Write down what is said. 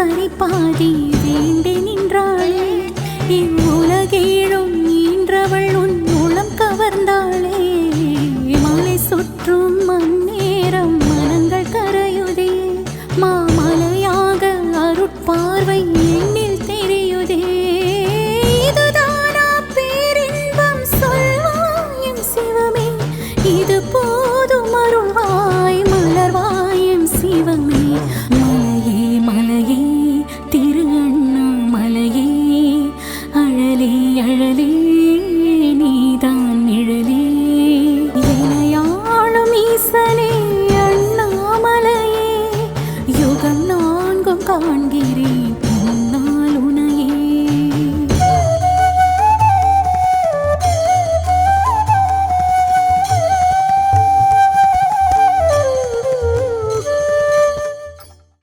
சரி பாதி வேண்டி நின்றாளே. இவ்வுலகேழும் ஈன்றவள் உன் மூலம் கவர்ந்தாளே. மலை சுற்றும் மண்ணேரம் மனங்கள் கரையுதே. மாமலையாக அருட்பார்வை எண்ணி அழலே நீதான் நிழலே இணையாளும் ஈசனே அண்ணாமலையே யுகம் நான்கும் காண்கிறேன்.